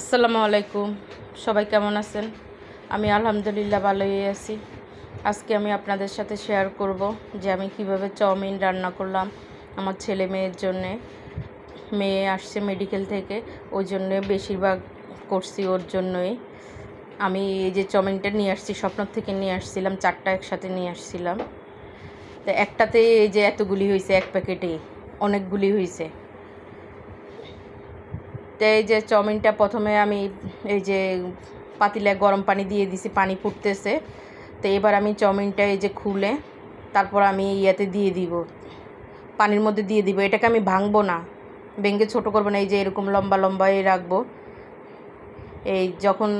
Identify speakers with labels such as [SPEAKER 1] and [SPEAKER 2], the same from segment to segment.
[SPEAKER 1] আসসালামু আলাইকুম। সবাই কেমন আছেন? আমি আলহামদুলিল্লাহ ভালোই আছি। আজকে আমি আপনাদের সাথে শেয়ার করব যে আমি কীভাবে চাউমিন রান্না করলাম আমার ছেলে মেয়ের জন্যে। মেয়ে আসছে মেডিকেল থেকে, ওই জন্যে বেশিরভাগ করছি ওর জন্যই। আমি এই যে চাউমিনটা নিয়ে আসছি স্বপ্ন থেকে নিয়ে আসছিলাম, চারটা একসাথে নিয়ে আসছিলাম। তো একটাতে এই যে এতগুলি হয়েছে এক প্যাকেটে অনেকগুলি হয়েছে তো এই যে চাউমিনটা প্রথমে আমি এই যে পাতিলায় গরম পানি দিয়ে দিছি, পানি ফুটতেছে। তো এবার আমি চাউমিনটা এই যে খুলে তারপর আমি ইয়াতে দিয়ে দিব। পানির মধ্যে দিয়ে দিব। এটাকে আমি ভাঙবো না। ভেঙে ছোটো করব না, এই যে এরকম লম্বা লম্বাই রাখব। এই যখন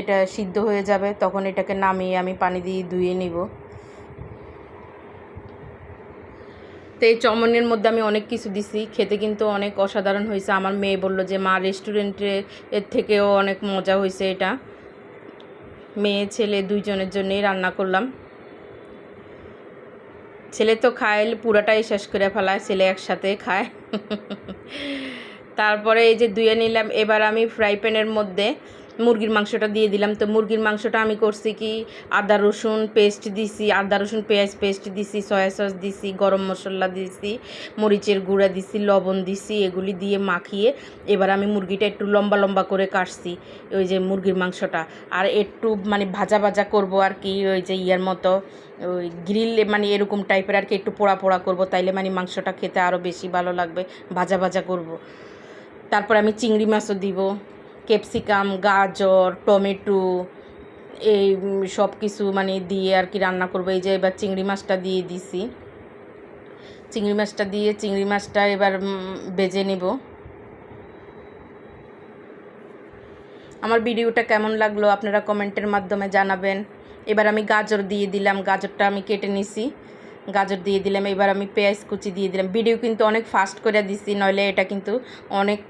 [SPEAKER 1] এটা সিদ্ধ হয়ে যাবে তখন এটাকে নামিয়ে আমি পানি দিয়ে ধুয়ে নিব। তো এই চমনের মধ্যে আমি অনেক কিছু দিছি, খেতে কিন্তু অনেক অসাধারণ হয়েছে। আমার মেয়ে বলল যে, মা রেস্টুরেন্টে এর থেকেও অনেক মজা হয়েছে এটা। মেয়ে, ছেলে দুইজনের জন্যই রান্না করলাম। ছেলে তো খায়, পুরাটাই শেষ করে ফেলায়, ছেলে একসাথে খায়। তারপরে এই যে ধুয়ে নিলাম, এবার আমি ফ্রাই প্যানের মধ্যে মুরগির মাংসটা দিয়ে দিলাম। তো মুরগির মাংসটা আমি করছি কি? আদা, রসুন পেস্ট দিছি, আদা, রসুন, পেঁয়াজ পেস্ট দিছি সয়া সস দিছি, গরম মশলা দিছি, মরিচের গুঁড়া দিছি, লবণ দিছি, এগুলি দিয়ে মাখিয়ে এবার আমি মুরগিটা একটু লম্বা লম্বা করে কাটছি ওই যে মুরগির মাংসটা। আর একটু মানে ভাজা ভাজা করব আর কি ওই যে ইয়ার মতো, ওই গ্রিল মানে এরকম টাইপের আর কি একটু পোড়া পোড়া করব, তাইলে মানে মাংসটা খেতে আরও বেশি ভালো লাগবে, ভাজা ভাজা করব। তারপর আমি চিংড়ি মাছও দিব। ক্যাপসিকাম, গাজর, টমেটো, এই সব কিছু মানে দিয়ে আর কি রান্না করব। এই যে এবার চিংড়ি মাছটা দিয়ে দিছি। চিংড়ি মাছটা দিয়ে চিংড়ি মাছটা এবার বেজে নেব। আমার ভিডিওটা কেমন লাগল আপনারা কমেন্টের মাধ্যমে জানাবেন। এবার আমি গাজর দিয়ে দিলাম। গাজরটা আমি কেটে নিছি। গাজর দিয়ে দিলাম। এবার আমি পেঁয়াজ কুচি দিয়ে দিলাম। ভিডিও কিন্তু অনেক ফাস্ট করে দিছি, নইলে এটা কিন্তু অনেক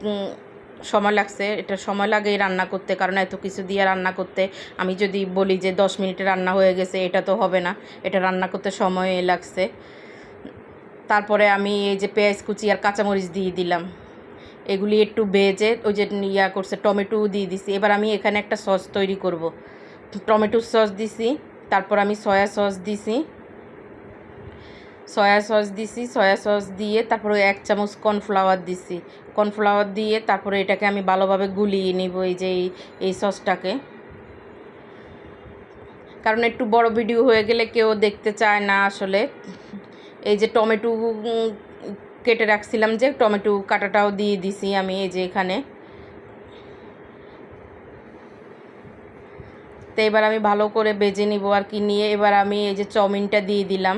[SPEAKER 1] সময় লাগছে, এটা সময় লাগে রান্না করতে, কারণ এত কিছু দিয়ে রান্না করতে, আমি যদি বলি যে দশ মিনিটে রান্না হয়ে গেছে, এটা তো হবে না, এটা রান্না করতে সময় লাগছে। তারপরে আমি এই যে পেঁয়াজ কুচি আর কাঁচামরিচ দিয়ে দিলাম, এগুলি একটু বেজে ওই যে ইয়া করছে, টমেটো দিয়ে দিছি, এবার আমি এখানে একটা সস তৈরি করব। টমেটোর সস দিছি, তারপর আমি সয়া সস দিছি সয়া সস দিছি, সয়া সস দিয়ে তারপরে এক চামচ কর্নফ্লাওয়ার দিছি। কর্নফ্লাওয়ার দিয়ে তারপরে এটাকে আমি ভালোভাবে গুলিয়ে নিব এই যে এই সসটাকে। কারণ একটু বড় ভিডিও হয়ে গেলে কেউ দেখতে চায় না আসলে। এই যে টমেটো কেটে রাখছিলাম যে টমেটো কাটাটাও দিয়ে দিছি আমি এই যে এখানে। তো এবার আমি ভালো করে বেজে নিব আর কি, নিয়ে এবার আমি এই যে চাউমিনটা দিয়ে দিলাম।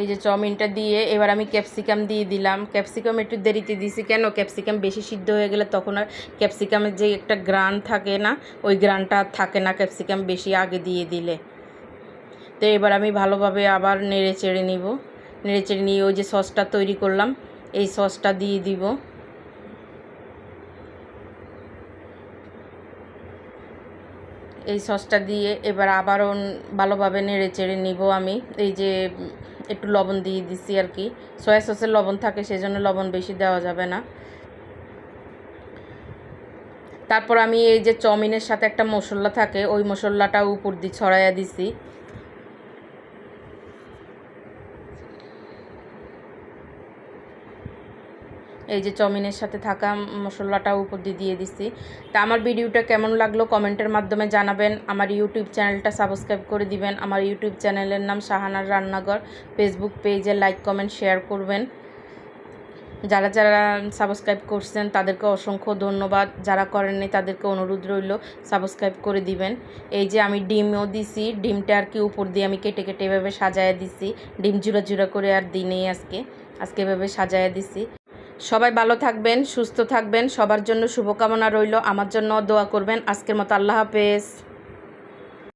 [SPEAKER 1] এই যে চাউমিনটা দিয়ে এবার আমি ক্যাপসিকাম দিয়ে দিলাম। ক্যাপসিকাম একটু দেরিতে দিছি কেন? ক্যাপসিকাম বেশি সিদ্ধ হয়ে গেলে তখন আর ক্যাপসিকামের যে একটা গ্রান থাকে না, ওই গ্রানটা থাকে না ক্যাপসিকাম বেশি আগে দিয়ে দিলে। তো এবার আমি ভালোভাবে আবার নেড়ে চেড়ে নিব। নেড়ে চেড়ে নিয়ে ওই যে সসটা তৈরি করলাম, এই সসটা দিয়ে দিব। এই সসটা দিয়ে এবার আবারও ভালোভাবে নেড়ে চেড়ে নিব আমি। এই যে একটু লবণ দিয়ে দিচ্ছি আর কি। সয়া সসের লবণ থাকে সেই জন্য লবণ বেশি দেওয়া যাবে না। তারপর আমি এই যে চাউমিনের সাথে একটা মশলা থাকে, ওই মশলাটা উপর দিয়ে ছড়াইয়া দিছি। এই যে চাউমিনের সাথে থাকা মশলাটা উপর দিয়ে দিয়ে দিছি। তা আমার ভিডিওটা কেমন লাগল কমেন্টের মাধ্যমে জানাবেন। আমার ইউটিউব চ্যানেলটা সাবস্ক্রাইব করে দিবেন। আমার ইউটিউব চ্যানেলের নাম শাহানার রান্নাঘর। ফেসবুক পেজে লাইক কমেন্ট শেয়ার করবেন। যারা যারা সাবস্ক্রাইব করছেন, তাদেরকে অসংখ্য ধন্যবাদ। যারা করেননি, তাদেরকে অনুরোধ রইল, সাবস্ক্রাইব করে দিবেন। এই যে আমি ডিমও দিছি, ডিমটা আর কি উপর দিয়ে আমি কেটে কেটে এভাবে সাজায় দিছি। ডিম জুড়া জুড়া করে আর দিনেই আজকে। আজকে এভাবে সাজায় দিছি। সবাই ভালো থাকবেন, সুস্থ থাকবেন, সবার জন্য শুভকামনা রইল। আমার জন্য দোয়া করবেন। আজকের মতো আল্লাহ হাফেজ।